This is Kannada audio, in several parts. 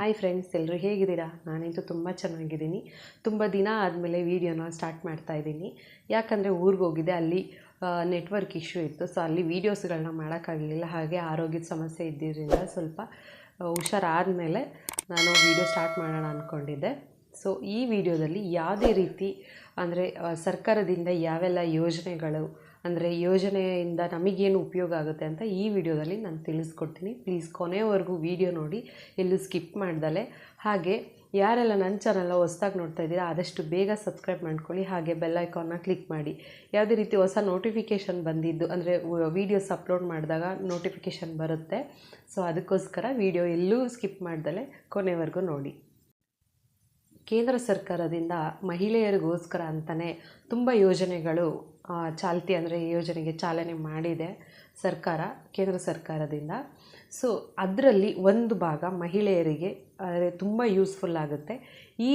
ಹಾಯ್ ಫ್ರೆಂಡ್ಸ್ ಎಲ್ಲರೂ ಹೇಗಿದ್ದೀರಾ? ನಾನಂತೂ ತುಂಬ ಚೆನ್ನಾಗಿದ್ದೀನಿ. ತುಂಬ ದಿನ ಆದಮೇಲೆ ವೀಡಿಯೋನ ಸ್ಟಾರ್ಟ್ ಮಾಡ್ತಾ ಇದ್ದೀನಿ. ಯಾಕಂದರೆ ಊರಿಗೆ ಹೋಗಿದ್ದೆ, ಅಲ್ಲಿ ನೆಟ್ವರ್ಕ್ ಇಶ್ಯೂ ಇತ್ತು. ಸೊ ಅಲ್ಲಿ ವೀಡಿಯೋಸ್ಗಳನ್ನ ಮಾಡೋಕ್ಕಾಗಲಿಲ್ಲ. ಹಾಗೆ ಆರೋಗ್ಯದ ಸಮಸ್ಯೆ ಇದ್ದಿದ್ದರಿಂದ ಸ್ವಲ್ಪ ಹುಷಾರಾದಮೇಲೆ ನಾನು ವೀಡಿಯೋ ಸ್ಟಾರ್ಟ್ ಮಾಡೋಣ ಅಂದ್ಕೊಂಡಿದ್ದೆ ಸೊ ಈ ವಿಡಿಯೋದಲ್ಲಿ ಯಾವುದೇ ರೀತಿ, ಅಂದರೆ ಸರ್ಕಾರದಿಂದ ಯಾವೆಲ್ಲ ಯೋಜನೆಗಳು ಅಂದರೆ ಯೋಜನೆಯಿಂದ ನಮಗೇನು ಉಪಯೋಗ ಆಗುತ್ತೆ ಅಂತ ಈ ವಿಡಿಯೋದಲ್ಲಿ ನಾನು ತಿಳಿಸ್ಕೊಡ್ತೀನಿ. ಪ್ಲೀಸ್ ಕೊನೆಯವರೆಗೂ ವಿಡಿಯೋ ನೋಡಿ. ಎಲ್ಲೂ ಸ್ಕಿಪ್ ಮಾಡ್ದಲೆ. ಹಾಗೆ, ಯಾರೆಲ್ಲ ನನ್ನ ಚಾನಲ್ನ ಹೊಸ್ದಾಗಿ ನೋಡ್ತಾ ಇದ್ದೀರಾ, ಆದಷ್ಟು ಬೇಗ ಸಬ್ಸ್ಕ್ರೈಬ್ ಮಾಡ್ಕೊಳ್ಳಿ. ಹಾಗೆ ಬೆಲ್ ಐಕಾನ್ನ ಕ್ಲಿಕ್ ಮಾಡಿ. ಯಾವುದೇ ರೀತಿ ಹೊಸ ನೋಟಿಫಿಕೇಷನ್ ಬಂದಿದ್ದು, ಅಂದರೆ ವೀಡಿಯೋಸ್ ಅಪ್ಲೋಡ್ ಮಾಡಿದಾಗ ನೋಟಿಫಿಕೇಷನ್ ಬರುತ್ತೆ. ಸೊ ಅದಕ್ಕೋಸ್ಕರ ವಿಡಿಯೋ ಎಲ್ಲೂ ಸ್ಕಿಪ್ ಮಾಡ್ದಲೆ. ಕೊನೆವರೆಗೂ ನೋಡಿ. ಕೇಂದ್ರ ಸರ್ಕಾರದಿಂದ ಮಹಿಳೆಯರಿಗೋಸ್ಕರ ಅಂತಲೇ ತುಂಬ ಯೋಜನೆಗಳು ಚಾಲ್ತಿ ಅಂದರೆ ಯೋಜನೆಗೆ ಚಾಲನೆ ಮಾಡಿದೆ ಸರ್ಕಾರ, ಕೇಂದ್ರ ಸರ್ಕಾರದಿಂದ. ಸೊ ಅದರಲ್ಲಿ ಒಂದು ಭಾಗ ಮಹಿಳೆಯರಿಗೆ ತುಂಬ ಯೂಸ್ಫುಲ್ ಆಗುತ್ತೆ. ಈ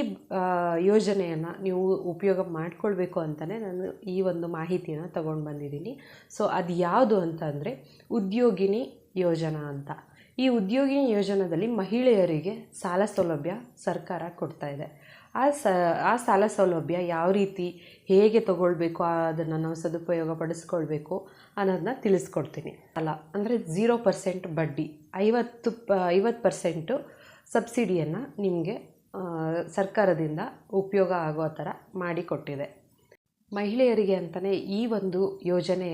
ಯೋಜನೆಯನ್ನು ನೀವು ಉಪಯೋಗ ಮಾಡಿಕೊಳ್ಬೇಕು ಅಂತಲೇ ನಾನು ಈ ಒಂದು ಮಾಹಿತಿಯನ್ನು ತಗೊಂಡು ಬಂದಿದ್ದೀನಿ. ಸೊ ಅದು ಯಾವುದು ಅಂತಂದರೆ ಉದ್ಯೋಗಿನಿ ಯೋಜನಾ ಅಂತ. ಈ ಉದ್ಯೋಗಿನಿ ಯೋಜನಾದಲ್ಲಿ ಮಹಿಳೆಯರಿಗೆ ಸಾಲ ಸೌಲಭ್ಯ ಸರ್ಕಾರ ಕೊಡ್ತಾ ಇದೆ. ಆ ಸ ಆ ಸಾಲ ಸೌಲಭ್ಯ ಯಾವ ರೀತಿ ಹೇಗೆ ತಗೊಳ್ಬೇಕು, ಅದನ್ನು ನಾವು ಸದುಪಯೋಗ ಪಡಿಸ್ಕೊಳ್ಬೇಕು ಅನ್ನೋದನ್ನ ತಿಳಿಸ್ಕೊಡ್ತೀನಿ. ಅಲ್ಲ, ಅಂದರೆ ಝೀರೋ ಪರ್ಸೆಂಟ್ ಬಡ್ಡಿ, ಐವತ್ತು ಪ ಐವತ್ತು ಪರ್ಸೆಂಟು ಸಬ್ಸಿಡಿಯನ್ನು ನಿಮಗೆ ಸರ್ಕಾರದಿಂದ ಉಪಯೋಗ ಆಗೋ ಥರ ಮಾಡಿಕೊಟ್ಟಿದೆ ಮಹಿಳೆಯರಿಗೆ ಅಂತಲೇ ಈ ಒಂದು ಯೋಜನೆ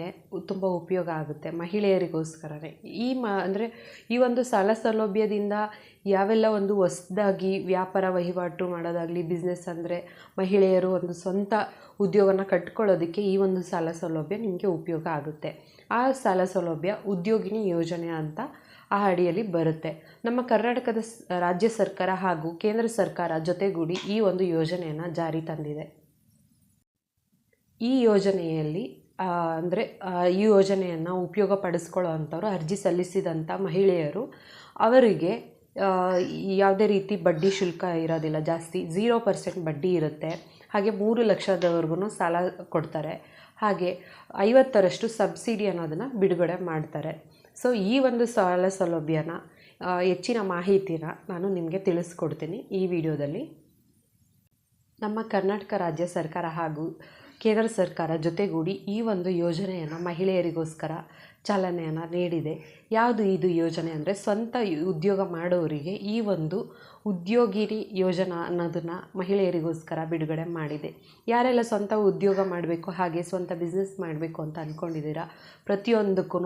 ತುಂಬ ಉಪಯೋಗ ಆಗುತ್ತೆ, ಮಹಿಳೆಯರಿಗೋಸ್ಕರನೇ. ಈ ಮ, ಅಂದರೆ ಈ ಒಂದು ಸಾಲ ಸೌಲಭ್ಯದಿಂದ ಯಾವೆಲ್ಲ ಒಂದು ಹೊಸ್ದಾಗಿ ವ್ಯಾಪಾರ ವಹಿವಾಟು ಮಾಡೋದಾಗಲಿ ಬಿಸ್ನೆಸ್ ಅಂದರೆ ಮಹಿಳೆಯರು ಒಂದು ಸ್ವಂತ ಉದ್ಯೋಗನ ಕಟ್ಕೊಳ್ಳೋದಕ್ಕೆ ಈ ಒಂದು ಸಾಲ ಸೌಲಭ್ಯ ನಿಮಗೆ ಉಪಯೋಗ ಆಗುತ್ತೆ. ಆ ಸಾಲ ಸೌಲಭ್ಯ ಉದ್ಯೋಗಿನಿ ಯೋಜನೆ ಅಂತ ಆ ಅಡಿಯಲ್ಲಿ ಬರುತ್ತೆ. ನಮ್ಮ ಕರ್ನಾಟಕದ ರಾಜ್ಯ ಸರ್ಕಾರ ಹಾಗೂ ಕೇಂದ್ರ ಸರ್ಕಾರ ಜೊತೆಗೂಡಿ ಈ ಒಂದು ಯೋಜನೆಯನ್ನು ಜಾರಿ ತಂದಿದೆ. ಈ ಯೋಜನೆಯಲ್ಲಿ ಅಂದರೆ ಈ ಯೋಜನೆಯನ್ನು ಉಪಯೋಗ ಪಡಿಸ್ಕೊಳ್ಳೋ ಅಂಥವ್ರು, ಅರ್ಜಿ ಸಲ್ಲಿಸಿದಂಥ ಮಹಿಳೆಯರು, ಅವರಿಗೆ ಯಾವುದೇ ರೀತಿ ಬಡ್ಡಿ ಶುಲ್ಕ ಇರೋದಿಲ್ಲ, ಜಾಸ್ತಿ ಝೀರೋ ಪರ್ಸೆಂಟ್ ಬಡ್ಡಿ ಇರುತ್ತೆ, ಹಾಗೆ ಮೂರು ಲಕ್ಷದವರೆಗೂ ಸಾಲ ಕೊಡ್ತಾರೆ, ಹಾಗೆ ಐವತ್ತರಷ್ಟು ಸಬ್ಸಿಡಿ ಅನ್ನೋದನ್ನು ಬಿಡುಗಡೆ ಮಾಡ್ತಾರೆ. ಸೊ, ಈ ಒಂದು ಸಾಲ ಸೌಲಭ್ಯನ ಹೆಚ್ಚಿನ ಮಾಹಿತಿನ ನಾನು ನಿಮಗೆ ತಿಳಿಸ್ಕೊಡ್ತೀನಿ ಈ ವಿಡಿಯೋದಲ್ಲಿ. ನಮ್ಮ ಕರ್ನಾಟಕ ರಾಜ್ಯ ಸರ್ಕಾರ ಹಾಗೂ ಕೇಂದ್ರ ಸರ್ಕಾರ ಜೊತೆಗೂಡಿ ಈ ಒಂದು ಯೋಜನೆಯನ್ನು ಮಹಿಳೆಯರಿಗೋಸ್ಕರ ಚಾಲನೆಯನ್ನು ನೀಡಿದೆ. ಯಾವುದು ಇದು ಯೋಜನೆ ಅಂದರೆ ಸ್ವಂತ ಉದ್ಯೋಗ ಮಾಡೋರಿಗೆ ಈ ಒಂದು ಉದ್ಯೋಗಿನಿ ಯೋಜನಾ ಅನ್ನೋದನ್ನು ಮಹಿಳೆಯರಿಗೋಸ್ಕರ ಬಿಡುಗಡೆ ಮಾಡಿದೆ. ಯಾರೆಲ್ಲ ಸ್ವಂತ ಉದ್ಯೋಗ ಮಾಡಬೇಕು, ಹಾಗೆ ಸ್ವಂತ ಬಿಸ್ನೆಸ್ ಮಾಡಬೇಕು ಅಂತ ಅಂದ್ಕೊಂಡಿದ್ದೀರಾ ಪ್ರತಿಯೊಂದಕ್ಕೂ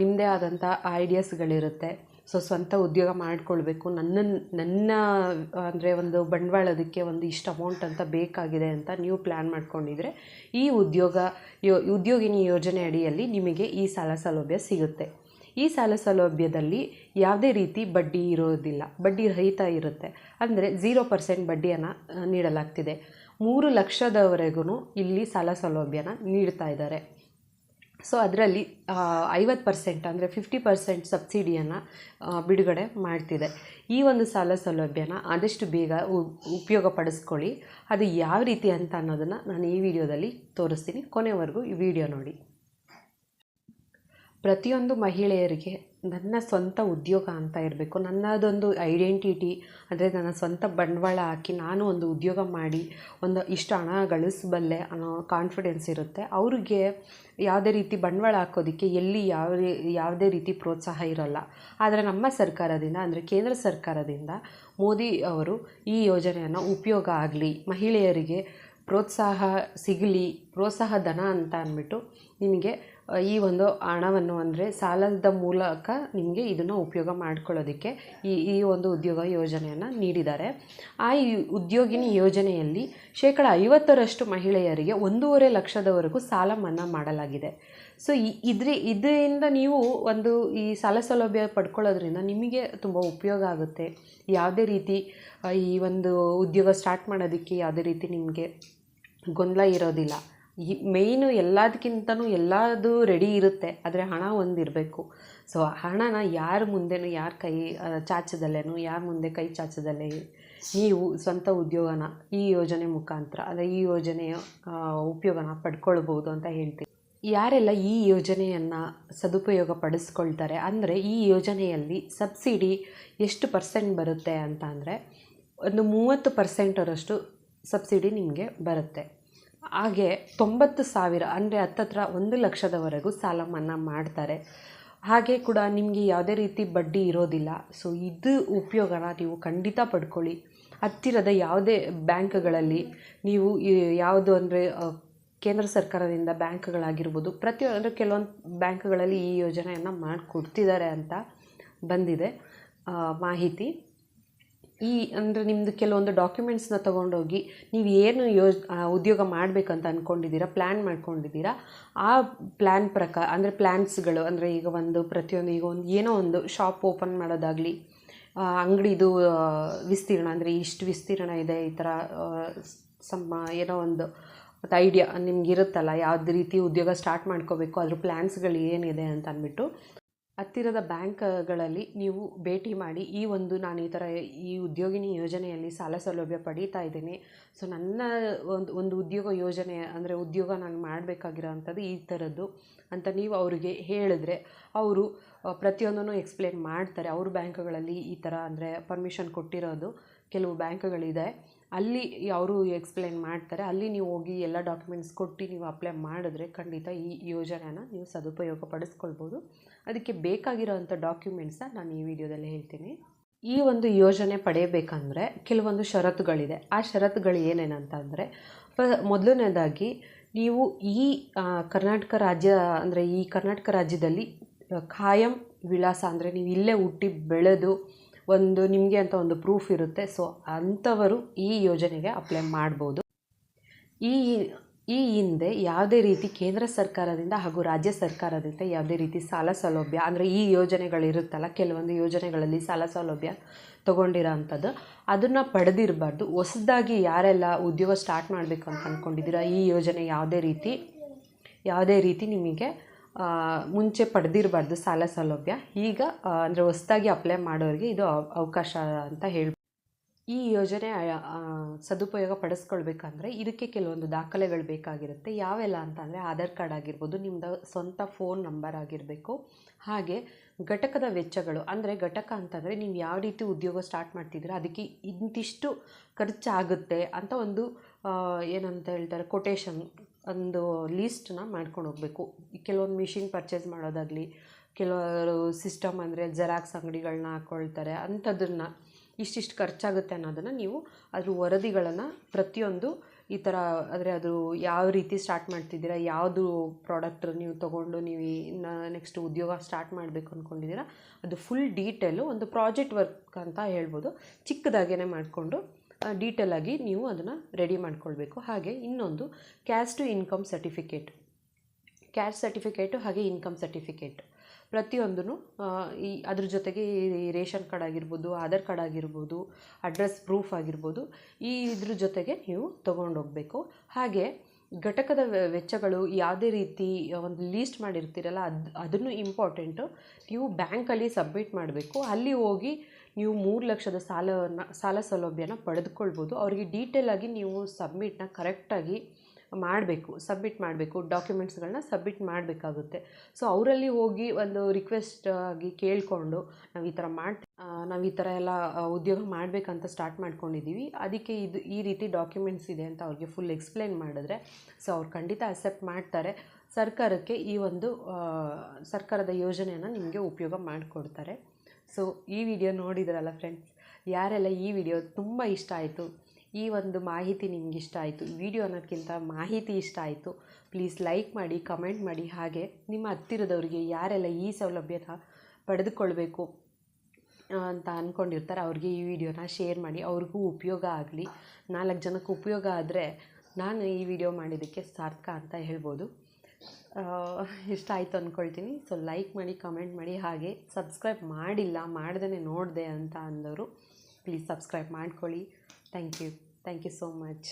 ನಿಮ್ಮದೇ ಆದಂಥ ಐಡಿಯಾಸ್ಗಳಿರುತ್ತೆ ಸೊ ಸ್ವಂತ ಉದ್ಯೋಗ ಮಾಡಿಕೊಳ್ಬೇಕು. ನನ್ನ ನನ್ನ, ಅಂದರೆ ಒಂದು ಬಂಡವಾಳದಕ್ಕೆ ಒಂದು ಇಷ್ಟು ಅಮೌಂಟ್ ಅಂತ ಬೇಕಾಗಿದೆ ಅಂತ ನೀವು ಪ್ಲ್ಯಾನ್ ಮಾಡ್ಕೊಂಡಿದ್ರೆ ಈ ಉದ್ಯೋಗ, ಯೋ, ಉದ್ಯೋಗಿನಿ ಯೋಜನೆ ಅಡಿಯಲ್ಲಿ ನಿಮಗೆ ಈ ಸಾಲ ಸೌಲಭ್ಯ ಸಿಗುತ್ತೆ. ಈ ಸಾಲ ಸೌಲಭ್ಯದಲ್ಲಿ ಯಾವುದೇ ರೀತಿ ಬಡ್ಡಿ ಇರೋದಿಲ್ಲ. ಬಡ್ಡಿ ರಹಿತ ಇರುತ್ತೆ. ಅಂದರೆ ಝೀರೋ ಪರ್ಸೆಂಟ್ ಬಡ್ಡಿಯನ್ನು ನೀಡಲಾಗ್ತಿದೆ. ಮೂರು ಲಕ್ಷದವರೆಗೂ ಇಲ್ಲಿ ಸಾಲ ಸೌಲಭ್ಯನ ನೀಡ್ತಾ ಇದ್ದಾರೆ. ಸೊ ಅದರಲ್ಲಿ ಐವತ್ತು ಪರ್ಸೆಂಟ್ ಅಂದರೆ ಫಿಫ್ಟಿ ಪರ್ಸೆಂಟ್ ಸಬ್ಸಿಡಿಯನ್ನು ಬಿಡುಗಡೆ ಮಾಡ್ತಿದೆ. ಈ ಒಂದು ಸಾಲ ಸೌಲಭ್ಯನ ಆದಷ್ಟು ಬೇಗ ಉಪಯೋಗ ಪಡಿಸ್ಕೊಳ್ಳಿ ಅದು ಯಾವ ರೀತಿ ಅಂತ ಅನ್ನೋದನ್ನು ನಾನು ಈ ವಿಡಿಯೋದಲ್ಲಿ ತೋರಿಸ್ತೀನಿ. ಕೊನೆವರೆಗೂ ಈ ವಿಡಿಯೋ ನೋಡಿ. ಪ್ರತಿಯೊಂದು ಮಹಿಳೆಯರಿಗೆ ನನ್ನ ಸ್ವಂತ ಉದ್ಯೋಗ ಅಂತ ಇರಬೇಕು. ನನ್ನದೊಂದು ಐಡೆಂಟಿಟಿ ಅಂದರೆ ನನ್ನ ಸ್ವಂತ ಬಂಡವಾಳ ಹಾಕಿ ನಾನು ಒಂದು ಉದ್ಯೋಗ ಮಾಡಿ, ಒಂದು ಇಷ್ಟು ಹಣ ಗಳಿಸಬಲ್ಲೆ ಅನ್ನೋ ಕಾನ್ಫಿಡೆನ್ಸ್ ಇರುತ್ತೆ. ಅವ್ರಿಗೆ ಯಾವುದೇ ರೀತಿ ಬಂಡವಾಳ ಹಾಕೋದಕ್ಕೆ ಎಲ್ಲಿ ಯಾವ ಯಾವುದೇ ರೀತಿ ಪ್ರೋತ್ಸಾಹ ಇರೋಲ್ಲ. ಆದರೆ ನಮ್ಮ ಸರ್ಕಾರದಿಂದ, ಅಂದರೆ ಕೇಂದ್ರ ಸರ್ಕಾರದಿಂದ ಮೋದಿ ಅವರು ಈ ಯೋಜನೆಯನ್ನು ಉಪಯೋಗ ಆಗಲಿ, ಮಹಿಳೆಯರಿಗೆ ಪ್ರೋತ್ಸಾಹ ಸಿಗಲಿ, ಪ್ರೋತ್ಸಾಹ ಧನ ಅಂತ ಅಂದ್ಬಿಟ್ಟು ನಿಮಗೆ ಈ ಒಂದು ಹಣವನ್ನು ಅಂದರೆ ಸಾಲದ ಮೂಲಕ ನಿಮಗೆ ಇದನ್ನು ಉಪಯೋಗ ಮಾಡ್ಕೊಳ್ಳೋದಕ್ಕೆ ಈ ಈ ಒಂದು ಉದ್ಯೋಗ ಯೋಜನೆಯನ್ನು ನೀಡಿದ್ದಾರೆ. ಆ ಉದ್ಯೋಗಿನಿ ಯೋಜನೆಯಲ್ಲಿ ಶೇಕಡ ಐವತ್ತರಷ್ಟು ಮಹಿಳೆಯರಿಗೆ ಒಂದೂವರೆ ಲಕ್ಷದವರೆಗೂ ಸಾಲ ಮನ್ನಾ ಮಾಡಲಾಗಿದೆ. ಸೊ ಇದ್ರ ಇದರಿಂದ ನೀವು ಒಂದು ಈ ಸಾಲ ಸೌಲಭ್ಯ ಪಡ್ಕೊಳ್ಳೋದ್ರಿಂದ ನಿಮಗೆ ತುಂಬ ಉಪಯೋಗ ಆಗುತ್ತೆ. ಯಾವುದೇ ರೀತಿ ಈ ಒಂದು ಉದ್ಯೋಗ ಸ್ಟಾರ್ಟ್ ಮಾಡೋದಕ್ಕೆ ಯಾವುದೇ ರೀತಿ ನಿಮಗೆ ಗೊಂದಲ ಇರೋದಿಲ್ಲ. ಈ ಮೇಯ್ನು ಎಲ್ಲದಕ್ಕಿಂತನೂ ಎಲ್ಲದು ರೆಡಿ ಇರುತ್ತೆ, ಆದರೆ ಹಣ ಒಂದಿರಬೇಕು ಸೊ ಹಣನ ಯಾರ ಮುಂದೆನೂ, ಯಾರ ಕೈ ಚಾಚದಲ್ಲೇನು, ಯಾರ ಮುಂದೆ ಕೈ ಚಾಚದಲ್ಲೇ ನೀವು ಸ್ವಂತ ಉದ್ಯೋಗನ ಈ ಯೋಜನೆ ಮುಖಾಂತರ ಅಂದರೆ ಈ ಯೋಜನೆಯ ಉಪಯೋಗನ ಪಡ್ಕೊಳ್ಬೋದು ಅಂತ ಹೇಳ್ತೀನಿ ಯಾರೆಲ್ಲ ಈ ಯೋಜನೆಯನ್ನು ಸದುಪಯೋಗ ಪಡಿಸ್ಕೊಳ್ತಾರೆ ಅಂದರೆ ಈ ಯೋಜನೆಯಲ್ಲಿ ಸಬ್ಸಿಡಿ ಎಷ್ಟು ಪರ್ಸೆಂಟ್ ಬರುತ್ತೆ ಅಂತ ಅಂದರೆ ಒಂದು ಮೂವತ್ತು ಪರ್ಸೆಂಟರಷ್ಟು ಸಬ್ಸಿಡಿ ನಿಮಗೆ ಬರುತ್ತೆ. ಹಾಗೆ ತೊಂಬತ್ತು ಸಾವಿರ ಅಂದರೆ ಹತ್ತತ್ರ ಒಂದು ಲಕ್ಷದವರೆಗೂ ಸಾಲ ಮನ್ನಾ ಮಾಡ್ತಾರೆ. ಹಾಗೆ ಕೂಡ ನಿಮಗೆ ಯಾವುದೇ ರೀತಿ ಬಡ್ಡಿ ಇರೋದಿಲ್ಲ. ಸೊ ಇದು ಉಪಯೋಗನ ನೀವು ಖಂಡಿತ ಪಡ್ಕೊಳ್ಳಿ. ಹತ್ತಿರದ ಯಾವುದೇ ಬ್ಯಾಂಕ್ಗಳಲ್ಲಿ ನೀವು ಯಾವುದು ಅಂದರೆ ಕೇಂದ್ರ ಸರ್ಕಾರದಿಂದ ಬ್ಯಾಂಕ್ಗಳಾಗಿರ್ಬೋದು, ಪ್ರತಿ ಅಂದರೆ ಕೆಲವೊಂದು ಬ್ಯಾಂಕ್ಗಳಲ್ಲಿ ಈ ಯೋಜನೆಯನ್ನು ಮಾಡಿಕೊಡ್ತಿದ್ದಾರೆ ಅಂತ ಬಂದಿದೆ ಮಾಹಿತಿ. ಈ, ಅಂದರೆ ನಿಮ್ಮದು ಕೆಲವೊಂದು ಡಾಕ್ಯುಮೆಂಟ್ಸ್ನ ತೊಗೊಂಡೋಗಿ ನೀವು ಏನು ಯೋಜ್ ಉದ್ಯೋಗ ಮಾಡಬೇಕಂತ ಅಂದ್ಕೊಂಡಿದ್ದೀರಾ ಪ್ಲ್ಯಾನ್ ಮಾಡ್ಕೊಂಡಿದ್ದೀರಾ, ಆ ಪ್ಲ್ಯಾನ್ ಪ್ರಕಾರ, ಅಂದರೆ ಪ್ಲ್ಯಾನ್ಸ್ಗಳು ಅಂದರೆ ಈಗ ಒಂದು ಪ್ರತಿಯೊಂದು, ಈಗ ಒಂದು ಏನೋ ಒಂದು ಶಾಪ್ ಓಪನ್ ಮಾಡೋದಾಗಲಿ ಅಂಗಡಿದು ವಿಸ್ತೀರ್ಣ, ಅಂದರೆ ಇಷ್ಟು ವಿಸ್ತೀರ್ಣ ಇದೆ, ಈ ಥರ ಸಮ, ಏನೋ ಒಂದು ಮತ್ತು ಐಡಿಯಾ ನಿಮಗಿರುತ್ತಲ್ಲ, ಯಾವ್ದು ರೀತಿ ಉದ್ಯೋಗ ಸ್ಟಾರ್ಟ್ ಮಾಡ್ಕೋಬೇಕು, ಅದ್ರ ಪ್ಲ್ಯಾನ್ಸ್ಗಳು ಏನಿದೆ ಅಂತ ಅಂದ್ಬಿಟ್ಟು ಹತ್ತಿರದ ಬ್ಯಾಂಕ್ಗಳಲ್ಲಿ ನೀವು ಭೇಟಿ ಮಾಡಿ, ಈ ಒಂದು ನಾನು ಈ ಥರ ಈ ಉದ್ಯೋಗಿನಿ ಯೋಜನೆಯಲ್ಲಿ ಸಾಲ ಸೌಲಭ್ಯ ಪಡೀತಾ ಇದ್ದೀನಿ. ಸೊ ನನ್ನ ಒಂದು ಒಂದು ಉದ್ಯೋಗ ಯೋಜನೆ ಅಂದರೆ ಉದ್ಯೋಗ ನಾನು ಮಾಡಬೇಕಾಗಿರೋ ಅಂಥದ್ದು ಈ ಥರದ್ದು ಅಂತ ನೀವು ಅವರಿಗೆ ಹೇಳಿದ್ರೆ, ಅವರು ಪ್ರತಿಯೊಂದನ್ನು ಎಕ್ಸ್ಪ್ಲೇನ್ ಮಾಡ್ತಾರೆ. ಅವ್ರ ಬ್ಯಾಂಕ್ಗಳಲ್ಲಿ ಈ ಥರ ಅಂದರೆ ಪರ್ಮಿಷನ್ ಕೊಟ್ಟಿರೋದು ಕೆಲವು ಬ್ಯಾಂಕ್ಗಳಿದೆ. ಅಲ್ಲಿ ಅವರು ಎಕ್ಸ್ಪ್ಲೇನ್ ಮಾಡ್ತಾರೆ, ಅಲ್ಲಿ ನೀವು ಹೋಗಿ ಎಲ್ಲ ಡಾಕ್ಯುಮೆಂಟ್ಸ್ ಕೊಟ್ಟು ನೀವು ಅಪ್ಲೈ ಮಾಡಿದ್ರೆ ಖಂಡಿತ ಈ ಯೋಜನೆನ ನೀವು ಸದುಪಯೋಗ ಪಡಿಸ್ಕೊಳ್ಬೋದು ಅದಕ್ಕೆ ಬೇಕಾಗಿರೋವಂಥ ಡಾಕ್ಯುಮೆಂಟ್ಸ್ನ ನಾನು ಈ ವಿಡಿಯೋದಲ್ಲಿ ಹೇಳ್ತೀನಿ. ಈ ಒಂದು ಯೋಜನೆ ಪಡೆಯಬೇಕಂದ್ರೆ ಕೆಲವೊಂದು ಷರತ್ತುಗಳಿದೆ. ಆ ಷರತ್ತುಗಳು ಏನೇನಂತ ಅಂದರೆ ಮೊದಲನೇದಾಗಿ ನೀವು ಈ ಕರ್ನಾಟಕ ರಾಜ್ಯ, ಅಂದರೆ ಈ ಕರ್ನಾಟಕ ರಾಜ್ಯದಲ್ಲಿ ಖಾಯಂ ವಿಳಾಸ ಅಂದರೆ ನೀವು ಇಲ್ಲೇ ಹುಟ್ಟಿ ಬೆಳೆದು ಒಂದು ನಿಮಗೆ ಅಂತ ಒಂದು ಪ್ರೂಫ್ ಇರುತ್ತೆ. ಸೊ ಅಂಥವರು ಈ ಯೋಜನೆಗೆ ಅಪ್ಲೈ ಮಾಡ್ಬೋದು. ಈ ಈ ಹಿಂದೆ ಯಾವುದೇ ರೀತಿ ಕೇಂದ್ರ ಸರ್ಕಾರದಿಂದ ಹಾಗೂ ರಾಜ್ಯ ಸರ್ಕಾರದಿಂದ ಯಾವುದೇ ರೀತಿ ಸಾಲ ಸೌಲಭ್ಯ, ಅಂದರೆ ಈ ಯೋಜನೆಗಳಿರುತ್ತಲ್ಲ ಕೆಲವೊಂದು ಯೋಜನೆಗಳಲ್ಲಿ ಸಾಲ ಸೌಲಭ್ಯ ತೊಗೊಂಡಿರೋ ಅಂಥದ್ದು ಅದನ್ನು ಪಡೆದಿರಬಾರ್ದು. ಹೊಸದಾಗಿ ಯಾರೆಲ್ಲ ಉದ್ಯೋಗ ಸ್ಟಾರ್ಟ್ ಮಾಡಬೇಕು ಅಂತ ಅಂದ್ಕೊಂಡಿದ್ದೀರಾ ಈ ಯೋಜನೆ ಯಾವುದೇ ರೀತಿ ಯಾವುದೇ ರೀತಿ ನಿಮಗೆ ಮುಂಚೆ ಪಡೆದಿರಬಾರ್ದು ಸಾಲ ಸೌಲಭ್ಯ. ಈಗ ಅಂದರೆ ಹೊಸದಾಗಿ ಅಪ್ಲೈ ಮಾಡೋರಿಗೆ ಇದು ಅವ- ಅವಕಾಶ ಅಂತ ಹೇಳ್ಬೋದು ಈ ಯೋಜನೆ ಸದುಪಯೋಗ ಪಡಿಸ್ಕೊಳ್ಬೇಕಂದ್ರೆ ಇದಕ್ಕೆ ಕೆಲವೊಂದು ದಾಖಲೆಗಳು ಬೇಕಾಗಿರುತ್ತೆ. ಯಾವೆಲ್ಲ ಅಂತ ಅಂದರೆ ಆಧಾರ್ ಕಾರ್ಡ್ ಆಗಿರ್ಬೋದು ನಿಮ್ಮದು ಸ್ವಂತ ಫೋನ್ ನಂಬರ್ ಆಗಿರಬೇಕು. ಹಾಗೆ ಘಟಕದ ವೆಚ್ಚಗಳು, ಅಂದರೆ ಘಟಕ ಅಂತಂದರೆ ನೀವು ಯಾವ ರೀತಿ ಉದ್ಯೋಗ ಸ್ಟಾರ್ಟ್ ಮಾಡ್ತಿದ್ದೀರಾ, ಅದಕ್ಕೆ ಇಂತಿಷ್ಟು ಖರ್ಚಾಗುತ್ತೆ ಅಂತ ಒಂದು ಏನಂತ ಹೇಳ್ತಾರೆ ಕೊಟೇಶನ್ ಒಂದು ಲೀಸ್ಟನ್ನ ಮಾಡ್ಕೊಂಡು ಹೋಗಬೇಕು. ಕೆಲವೊಂದು ಮಿಷಿನ್ ಪರ್ಚೇಸ್ ಮಾಡೋದಾಗಲಿ, ಕೆಲವರು ಸಿಸ್ಟಮ್ ಅಂದರೆ ಜೆರಾಕ್ಸ್ ಅಂಗಡಿಗಳನ್ನ ಹಾಕ್ಕೊಳ್ತಾರೆ ಅಂಥದ್ದನ್ನು ಇಷ್ಟಿಷ್ಟು ಖರ್ಚಾಗುತ್ತೆ ಅನ್ನೋದನ್ನು ನೀವು ಅದ್ರ ವರದಿಗಳನ್ನು ಪ್ರತಿಯೊಂದು ಈ ಥರ ಅಂದರೆ ಅದು ಯಾವ ರೀತಿ ಸ್ಟಾರ್ಟ್ ಮಾಡ್ತಿದ್ದೀರಾ, ಯಾವುದು ಪ್ರಾಡಕ್ಟ್ ನೀವು ತೊಗೊಂಡು ನೀವು ಇನ್ನು ನೆಕ್ಸ್ಟ್ ಉದ್ಯೋಗ ಸ್ಟಾರ್ಟ್ ಮಾಡಬೇಕು ಅಂದ್ಕೊಂಡಿದ್ದೀರಾ ಅದು ಫುಲ್ ಡೀಟೇಲು ಒಂದು ಪ್ರಾಜೆಕ್ಟ್ ವರ್ಕ್ ಅಂತ ಹೇಳ್ಬೋದು. ಚಿಕ್ಕದಾಗೇ ಮಾಡಿಕೊಂಡು ಡೀಟೇಲಾಗಿ ನೀವು ಅದನ್ನು ರೆಡಿ ಮಾಡ್ಕೊಳ್ಬೇಕು. ಹಾಗೆ ಇನ್ನೊಂದು cash to income certificate cash certificate ಹಾಗೆ ಇನ್ಕಮ್ ಸರ್ಟಿಫಿಕೇಟ್ ಪ್ರತಿಯೊಂದೂ ಈ ಅದ್ರ ಜೊತೆಗೆ ರೇಷನ್ ಕಾರ್ಡ್ ಆಗಿರ್ಬೋದು, ಆಧಾರ್ ಕಾರ್ಡ್ ಆಗಿರ್ಬೋದು ಅಡ್ರೆಸ್ ಪ್ರೂಫ್ ಆಗಿರ್ಬೋದು, ಈ ಇದ್ರ ಜೊತೆಗೆ ನೀವು ತೊಗೊಂಡೋಗ್ಬೇಕು ಹಾಗೆ ಘಟಕದ ವೆಚ್ಚಗಳು ಯಾವುದೇ ರೀತಿ ಒಂದು ಲೀಸ್ಟ್ ಮಾಡಿರ್ತೀರಲ್ಲ, ಅದು, ಅದನ್ನು ಇಂಪಾರ್ಟೆಂಟು ನೀವು ಬ್ಯಾಂಕಲ್ಲಿ ಸಬ್ಮಿಟ್ ಮಾಡಬೇಕು. ಅಲ್ಲಿ ಹೋಗಿ ನೀವು ಮೂರು ಲಕ್ಷದ ಸಾಲವನ್ನು, ಸಾಲ ಸೌಲಭ್ಯನ ಪಡೆದುಕೊಳ್ಬೋದು. ಅವರಿಗೆ ಡೀಟೇಲಾಗಿ ನೀವು ಸಬ್ಮಿಟ್ನ ಕರೆಕ್ಟಾಗಿ ಮಾಡಬೇಕು ಸಬ್ಮಿಟ್ ಮಾಡಬೇಕು ಡಾಕ್ಯುಮೆಂಟ್ಸ್ಗಳನ್ನ ಸಬ್ಮಿಟ್ ಮಾಡಬೇಕಾಗುತ್ತೆ. ಸೊ ಅವರಲ್ಲಿ ಹೋಗಿ ಒಂದು ರಿಕ್ವೆಸ್ಟ್ ಆಗಿ ಕೇಳಿಕೊಂಡು, ನಾವು ಈ ಥರ ಮಾಡಿ ನಾವು ಈ ಥರ ಎಲ್ಲ ಉದ್ಯೋಗ ಮಾಡಬೇಕಂತ ಸ್ಟಾರ್ಟ್ ಮಾಡ್ಕೊಂಡಿದ್ದೀವಿ ಅದಕ್ಕೆ ಇದು, ಈ ರೀತಿ ಡಾಕ್ಯುಮೆಂಟ್ಸ್ ಇದೆ ಅಂತ ಅವ್ರಿಗೆ ಫುಲ್ ಎಕ್ಸ್ಪ್ಲೇನ್ ಮಾಡಿದ್ರೆ ಸೊ ಅವ್ರು ಖಂಡಿತ ಅಕ್ಸೆಪ್ಟ್ ಮಾಡ್ತಾರೆ. ಸರ್ಕಾರಕ್ಕೆ ಈ ಒಂದು ಸರ್ಕಾರದ ಯೋಜನೆಯನ್ನು ನಿಮಗೆ ಉಪಯೋಗ ಮಾಡಿಕೊಡ್ತಾರೆ. ಸೊ ಈ ವಿಡಿಯೋ ನೋಡಿದ್ರಲ್ಲ ಫ್ರೆಂಡ್ಸ್ ಯಾರೆಲ್ಲ ಈ ವಿಡಿಯೋ ತುಂಬ ಇಷ್ಟ ಆಯಿತು, ಈ ಒಂದು ಮಾಹಿತಿ ನಿಮ್ಗೆ ಇಷ್ಟ ಆಯಿತು ವಿಡಿಯೋ ಅನ್ನೋದಕ್ಕಿಂತ ಮಾಹಿತಿ ಇಷ್ಟ ಆಯಿತು ಪ್ಲೀಸ್ ಲೈಕ್ ಮಾಡಿ ಕಮೆಂಟ್ ಮಾಡಿ, ಹಾಗೆ ನಿಮ್ಮ ಹತ್ತಿರದವ್ರಿಗೆ ಯಾರೆಲ್ಲ ಈ ಸೌಲಭ್ಯನ ಪಡೆದುಕೊಳ್ಬೇಕು ಅಂತ ಅಂದ್ಕೊಂಡಿರ್ತಾರೆ ಅವ್ರಿಗೆ ಈ ವಿಡಿಯೋನ ಶೇರ್ ಮಾಡಿ, ಅವ್ರಿಗೂ ಉಪಯೋಗ ಆಗಲಿ, ನಾಲ್ಕು ಜನಕ್ಕೆ ಉಪಯೋಗ ಆದರೆ ನಾನು ಈ ವಿಡಿಯೋ ಮಾಡಿದ್ದಕ್ಕೆ ಸಾರ್ಥಕ ಅಂತ ಹೇಳ್ಬೋದು. ಇಷ್ಟ ಆಯಿತು ಅಂದ್ಕೊಳ್ತೀನಿ ಸೊ ಲೈಕ್ ಮಾಡಿ ಕಮೆಂಟ್ ಮಾಡಿ, ಹಾಗೆ ಸಬ್ಸ್ಕ್ರೈಬ್ ಮಾಡಿಲ್ಲ ಮಾಡ್ದೇ ನೋಡಿದೆ ಅಂತ ಅಂದವರು ಪ್ಲೀಸ್ ಸಬ್ಸ್ಕ್ರೈಬ್ ಮಾಡ್ಕೊಳ್ಳಿ. Thank you thank you so much